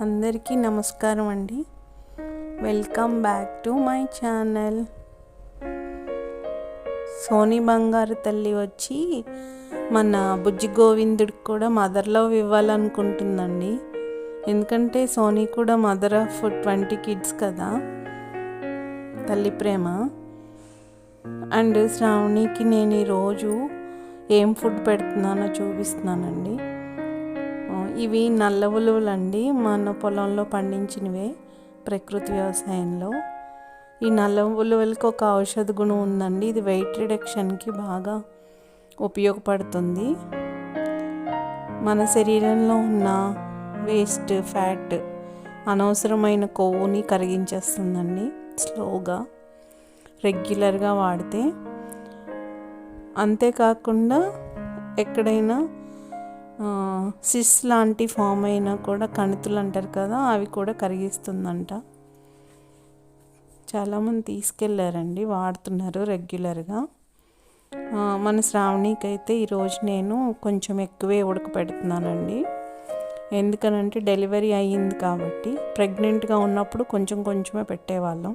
అందరికీ నమస్కారం అండి. Welcome back to my channel. Soni బంగారు తల్లి వచ్చి మన బుజ్జి గోవిందుడికి కూడా మదర్ లవ్ ఇవ్వాలనుకుంటుందండి. ఎందుకంటే సోనీ కూడా మదర్ ఆఫ్ ట్వంటీ కిడ్స్ కదా. తల్లి ప్రేమ. అండ్ శ్రావణికి నేను ఈరోజు ఏం ఫుడ్ పెడుతున్నానో చూపిస్తున్నానండి. ఇవి నల్ల ఉలువలు అండి మన పొలంలో పండించినవే ప్రకృతి వ్యవసాయంలో. ఈ నల్ల ఉలువలకి ఒక ఔషధ గుణం ఉందండి. ఇది వెయిట్ రిడక్షన్కి బాగా ఉపయోగపడుతుంది. మన శరీరంలో ఉన్న వేస్ట్ ఫ్యాట్ అనవసరమైన కొవ్వుని కరిగించేస్తుందండి స్లోగా రెగ్యులర్గా వాడితే. అంతేకాకుండా ఎక్కడైనా సిస్ లాంటి ఫామ్ అయినా కూడా కణితులు అంటారు కదా అవి కూడా కరిగిస్తుందంట. చాలామంది తీసుకెళ్ళారండి వాడుతున్నారు రెగ్యులర్గా మన శ్రావణికి అయితే ఈరోజు నేను కొంచెం ఎక్కువే ఉడకపెడుతున్నానండి. ఎందుకనంటే డెలివరీ అయ్యింది కాబట్టి ప్రెగ్నెంట్గా ఉన్నప్పుడు కొంచెం కొంచెమే పెట్టేవాళ్ళం.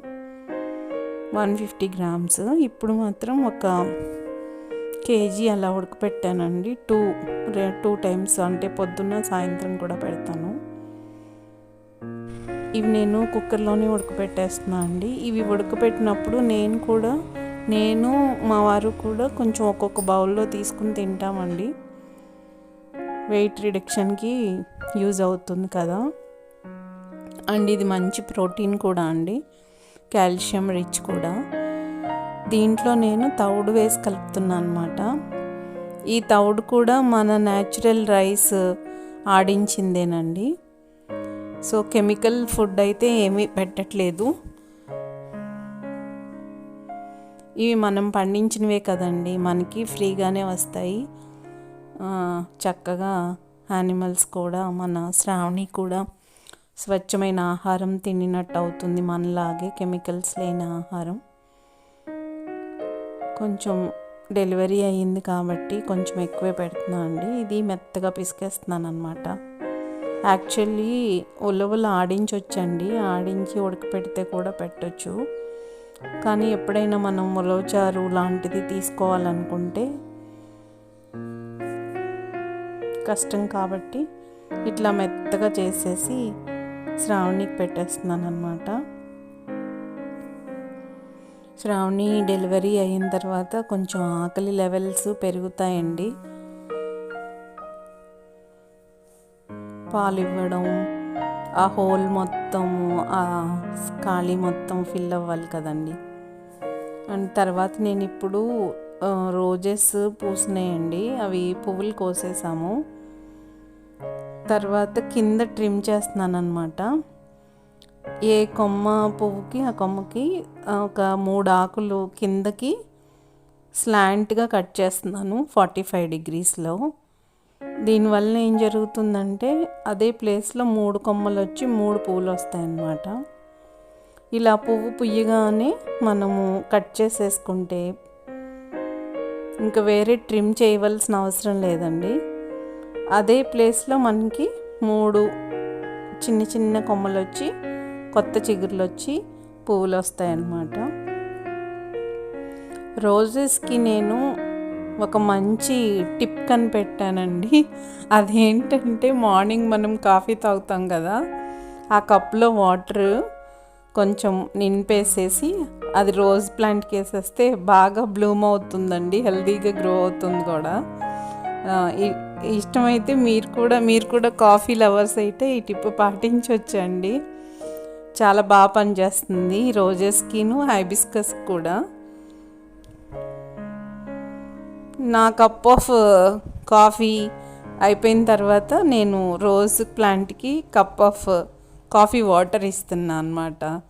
One fifty grams. ఇప్పుడు మాత్రం ఒక కేజీ అలా ఉడకపెట్టానండి. టూ రే టూ టైమ్స్ అంటే పొద్దున్న సాయంత్రం కూడా పెడతాను. ఇవి నేను కుక్కర్లోనే ఉడకపెట్టేస్తున్నాను అండి. ఇవి ఉడకపెట్టినప్పుడు నేను కూడా నేను మా వారు కూడా కొంచెం ఒక్కొక్క బౌల్లో తీసుకుని తింటామండి. వెయిట్ రిడక్షన్కి యూజ్ అవుతుంది కదా. అండ్ ఇది మంచి ప్రోటీన్ కూడా అండి. కాల్షియం రిచ్ కూడా. దీంట్లో నేను తౌడు వేసి కలుపుతున్నాను అనమాట ఈ తౌడు కూడా మన న్యాచురల్ రైస్ ఆడించిందేనండి. సో కెమికల్ ఫుడ్ అయితే ఏమీ పెట్టట్లేదు. ఇవి మనం పండించినవే కదండి మనకి ఫ్రీగానే వస్తాయి. చక్కగా యానిమల్స్ కూడా మన శ్రావణి కూడా స్వచ్ఛమైన ఆహారం తినినట్టు అవుతుంది మనలాగే కెమికల్స్ లేని ఆహారం. కొంచెం డెలివరీ అయ్యింది కాబట్టి కొంచెం ఎక్కువే పెడుతున్నాను అండి. ఇది మెత్తగా పిసికేస్తున్నాను అనమాట యాక్చువల్లీ ఉలవలు ఆడించొచ్చండి. ఆడించి ఉడకపెడితే కూడా పెట్టొచ్చు. కానీ ఎప్పుడైనా మనం ఉలవచారు లాంటిది తీసుకోవాలనుకుంటే కష్టం కాబట్టి ఇట్లా మెత్తగా చేసేసి శ్రావణికి పెట్టేస్తున్నాను అనమాట శ్రావణి డెలివరీ అయిన తర్వాత కొంచెం ఆకలి లెవెల్స్ పెరుగుతాయండి. పాలు ఇవ్వడం ఆ హోల్ మొత్తం ఆ ఖాళీ మొత్తం ఫిల్ అవ్వాలి కదండి. అండ్ తర్వాత నేను ఇప్పుడు రోజెస్ పూసినాయండి. అవి పువ్వులు కోసేసాము. తర్వాత కింద ట్రిమ్ చేస్తున్నాను అనమాట ఏ కొమ్మ పువ్వుకి ఆ కొమ్మకి ఒక మూడు ఆకులు కిందకి స్లాంట్గా కట్ చేస్తున్నాను ఫార్టీ ఫైవ్ డిగ్రీస్లో. దీనివల్ల ఏం జరుగుతుందంటే అదే ప్లేస్లో మూడు కొమ్మలు వచ్చి మూడు పువ్వులు వస్తాయన్నమాట ఇలా పువ్వు పుయ్యగానే మనము కట్ చేసేసుకుంటే ఇంకా వేరే ట్రిమ్ చేయవలసిన అవసరం లేదండి. అదే ప్లేస్లో మనకి మూడు చిన్న చిన్న కొమ్మలు వచ్చి కొత్త చిగురులు వచ్చి పువ్వులు వస్తాయన్నమాట రోజెస్కి నేను ఒక మంచి టిప్ కనిపెట్టానండి. అదేంటంటే మార్నింగ్ మనం కాఫీ తాగుతాం కదా ఆ కప్లో వాటర్ కొంచెం నింపేసేసి అది రోజ్ ప్లాంట్కి వేసేస్తే బాగా బ్లూమ్ అవుతుందండి హెల్దీగా గ్రో అవుతుంది కూడా. ఇష్టమైతే మీరు కూడా మీరు కూడా కాఫీ లవర్స్ అయితే ఈ టిప్ పాటించవచ్చండి చాలా బాగా పనిచేస్తుంది రోజెస్కిను హైబిస్కస్ కూడా. నా కప్ ఆఫ్ కాఫీ అయిపోయిన తర్వాత నేను రోజ్ ప్లాంట్కి కప్ ఆఫ్ కాఫీ వాటర్ ఇస్తున్నా అనమాట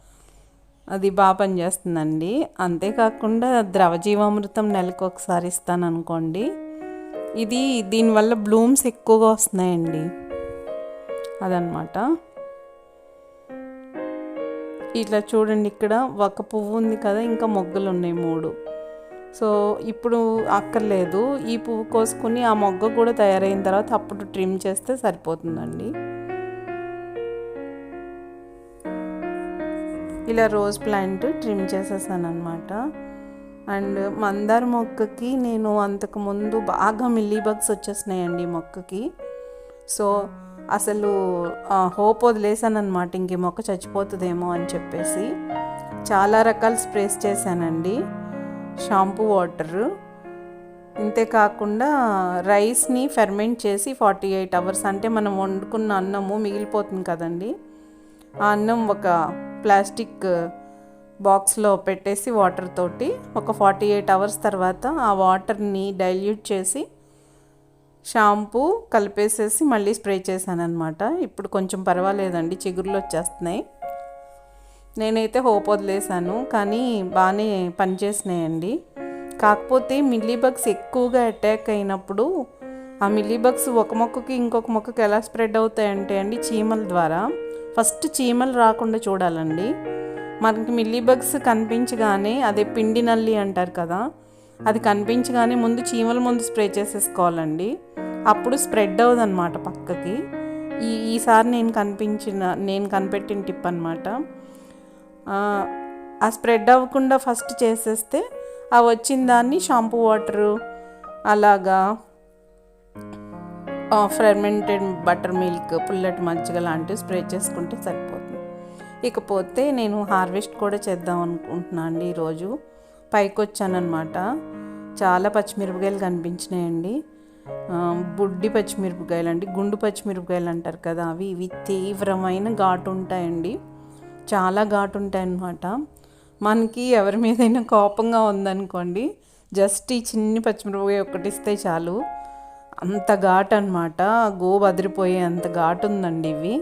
అది బాగా పనిచేస్తుందండి. అంతేకాకుండా ద్రవజీవామృతం నెలకు ఒకసారి ఇస్తాను అనుకోండి. ఇది దీనివల్ల బ్లూమ్స్ ఎక్కువగా వస్తున్నాయండి. అదనమాట ఇట్లా చూడండి ఇక్కడ ఒక పువ్వు ఉంది కదా ఇంకా మొగ్గలు ఉన్నాయి మూడు. సో ఇప్పుడు అక్కర్లేదు. ఈ పువ్వు కోసుకుని ఆ మొగ్గ కూడా తయారైన తర్వాత అప్పుడు ట్రిమ్ చేస్తే సరిపోతుందండి. ఇలా రోజ్ ప్లాంట్ ట్రిమ్ చేసేసాను అనమాట అండ్ మందార మొక్కకి నేను అంతకుముందు బాగా మిల్లీ బగ్స్ వచ్చేసినాయండి మొక్కకి. సో అసలు హోప్ వదిలేసానమాట అనమాట ఇంక మొక్క చచ్చిపోతుందేమో అని చెప్పేసి. చాలా రకాల స్ప్రేస్ చేశానండి. Shampoo water. ఇంతే కాకుండా రైస్ని ఫెర్మెంట్ చేసి ఫార్టీ ఎయిట్ అవర్స్ అంటే మనం వండుకున్న అన్నము మిగిలిపోతుంది కదండి. ఆ అన్నం ఒక ప్లాస్టిక్ బాక్స్లో పెట్టేసి వాటర్ తోటి ఒక ఫార్టీ ఎయిట్ అవర్స్ తర్వాత ఆ వాటర్ని డైల్యూట్ చేసి షాంపూ కలిపేసేసి మళ్ళీ స్ప్రే చేశాను అనమాట ఇప్పుడు కొంచెం పర్వాలేదండి చిగురులు వచ్చేస్తున్నాయి. నేనైతే హోప్ వదిలేసాను కానీ బాగానే పనిచేసినాయండి. కాకపోతే మిల్లీబగ్స్ ఎక్కువగా అటాక్ అయినప్పుడు ఆ మిల్లీబగ్స్ ఒక మొక్కకి ఇంకొక మొక్కకి ఎలా స్ప్రెడ్ అవుతాయంటే అండి చీమల ద్వారా. ఫస్ట్ చీమలు రాకుండా చూడాలండి. మనకి మిల్లీబగ్స్ కనిపించగానే అదే పిండి నల్లి అంటారు కదా అది కనిపించగానే ముందు చీమల ముందు స్ప్రే చేసేసుకోవాలండి. అప్పుడు స్ప్రెడ్ అవ్వదన్నమాట పక్కకి. ఈ ఈసారి నేను కనిపించిన నేను కనిపెట్టిన టిప్ అనమాట ఆ స్ప్రెడ్ అవ్వకుండా ఫస్ట్ చేసేస్తే ఆ వచ్చిన దాన్ని షాంపూ వాటరు అలాగా ఫెర్మెంటెడ్ బటర్ మిల్క్ పుల్లటి మజ్జిగ లాంటివి స్ప్రే చేసుకుంటే సరిపోతుంది. ఇకపోతే నేను హార్వెస్ట్ కూడా చేద్దాం అనుకుంటున్నాను అండి ఈరోజు. పైకి వచ్చానమాట చాలా పచ్చిమిరపకాయలు కనిపించినాయండి. బుడ్డి పచ్చిమిరపకాయలు అండి గుండు పచ్చిమిరపకాయలు అంటారు కదా అవి. ఇవి తీవ్రమైన ఘాటు ఉంటాయండి చాలా ఘాటు ఉంటాయన్నమాట మనకి ఎవరి మీదైనా కోపంగా ఉందనుకోండి జస్ట్ ఈ చిన్ని పచ్చిమిరపకాయ ఒకటిస్తే చాలు. అంత ఘాటు అనమాట గో బదిరిపోయే అంత ఘాటు ఉందండి ఇవి.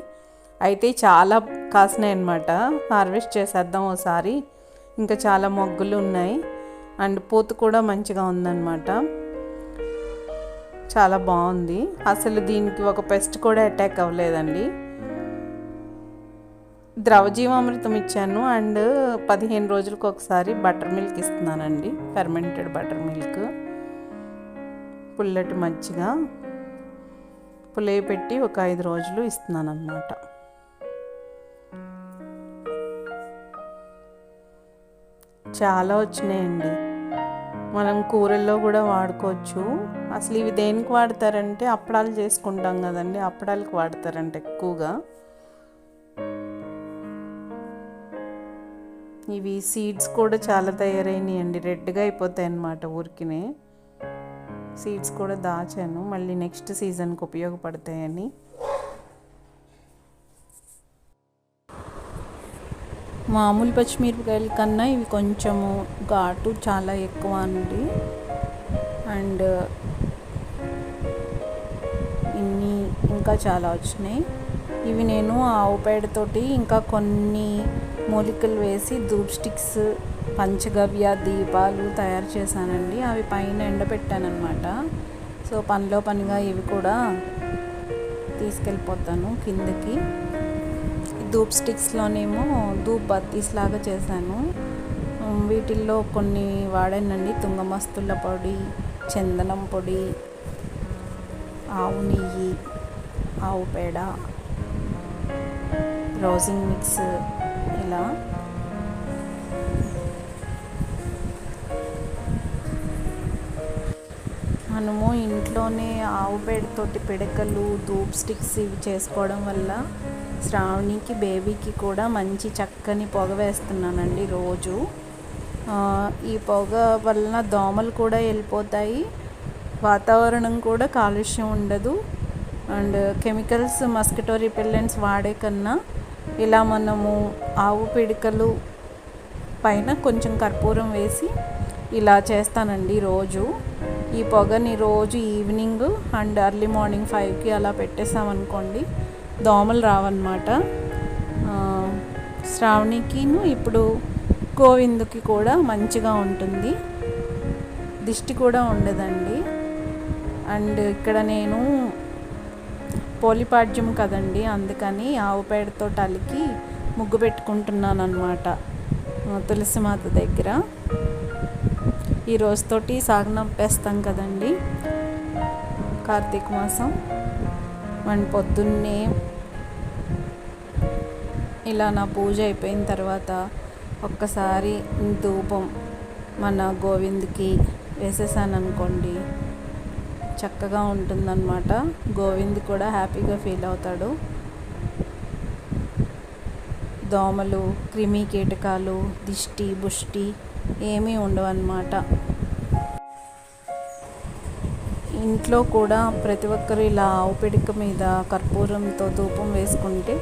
అయితే చాలా కాసినాయి అనమాట హార్వెస్ట్ చేసేద్దాం ఒకసారి ఇంకా చాలా మొగ్గులు ఉన్నాయి. అండ్ పూత కూడా మంచిగా ఉందన్నమాట. చాలా బాగుంది. అసలు దీనికి ఒక పెస్ట్ కూడా అటాక్ అవ్వలేదండి. ద్రవజీవామృతం ఇచ్చాను. అండ్ పదిహేను రోజులకు ఒకసారి butter milk ఇస్తున్నానండి. Fermented butter milk. పుల్లటి మజ్జిగ. పులే పెట్టి ఒక ఐదు రోజులు ఇస్తున్నాను అన్నమాట చాలా వచ్చినాయండి. మనం కూరల్లో కూడా వాడుకోవచ్చు. అసలు ఇవి దేనికి వాడతారంటే అప్పడాలు చేసుకుంటాం కదండి. అప్పడాలకు వాడతారంట ఎక్కువగా. ఇవి సీడ్స్ కూడా చాలా తయారైనాయండి. రెడ్గా అయిపోతాయి అన్నమాట ఊరికినే. సీడ్స్ కూడా దాచాను. మళ్ళీ నెక్స్ట్ సీజన్కి ఉపయోగపడతాయని. మామూలు పచ్చిమిరపకాయల కన్నా ఇవి కొంచెము ఘాటు చాలా ఎక్కువ అండి. అండ్ ఇన్ని ఇంకా చాలా వచ్చినాయి. ఇవి నేను ఆవు పేడతోటి ఇంకా కొన్ని మూలికలు వేసి ధూప్ స్టిక్స్ పంచగవ్య దీపాలు తయారు చేశానండి. అవి పైన ఎండబెట్టానమాట సో పనిలో పనిగా ఇవి కూడా తీసుకెళ్ళిపోతాను కిందకి. ధూప్ స్టిక్స్లోనేమో ధూప్ బత్తీస్ లాగా చేశాను. వీటిల్లో కొన్ని వాడానండి. తుంగమస్తుల పొడి చందనం పొడి ఆవు నెయ్యి ఆవు పేడ రోజింగ్ మిక్స్ ఇలా. మనము ఇంట్లోనే ఆవు పేడతోటి పిడకలు ధూప్ స్టిక్స్ ఇవి చేసుకోవడం వల్ల శ్రావణికి బేబీకి కూడా మంచి చక్కని పొగ వేస్తున్నానండి రోజు. ఈ పొగ వలన దోమలు కూడా వెళ్ళిపోతాయి. వాతావరణం కూడా కాలుష్యం ఉండదు. అండ్ కెమికల్స్ మస్కిటో రిపెల్లెంట్స్ వాడే కన్నా ఇలా మనము ఆవు పిడికలు పైన కొంచెం కర్పూరం వేసి ఇలా చేస్తానండి రోజు. ఈ పొగని రోజు ఈవినింగ్ అండ్ ఎర్లీ మార్నింగ్ ఫైవ్కి అలా పెట్టేసామనుకోండి దోమలు రావన్నమాట. శ్రావణికిను ఇప్పుడు గోవిందుకి కూడా మంచిగా ఉంటుంది. దిష్టి కూడా ఉండదండి. అండ్ ఇక్కడ నేను పోలిపాడ్యం కదండి అందుకని ఆవు పేడతో అలికి ముగ్గు పెట్టుకుంటున్నాను అనమాట తులసిమాత దగ్గర. ఈ రోజుతోటి సాగనంపేస్తాం కదండి. కార్తీక మాసం. మన పొద్దున్నే ఇలా నా పూజ అయిపోయిన తర్వాత ఒక్కసారి ధూపం మన గోవింద్కి వేసేసాను అనుకోండి. చక్కగా ఉంటుందన్నమాట. గోవింద్ కూడా హ్యాపీగా ఫీల్ అవుతాడు. దోమలు క్రిమి కీటకాలు దిష్టి బుష్టి ఏమీ ఉండవు అన్నమాట ఇంట్లో కూడా ప్రతి ఒక్కరు ఇలా ఆవు పిడిక మీద కర్పూరంతో ధూపం వేసుకుంటే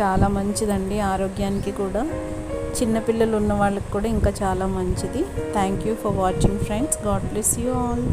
చాలా మంచిదండి ఆరోగ్యానికి కూడా. చిన్నపిల్లలు ఉన్న వాళ్ళకి కూడా ఇంకా చాలా మంచిది. Thank you for watching friends God bless you all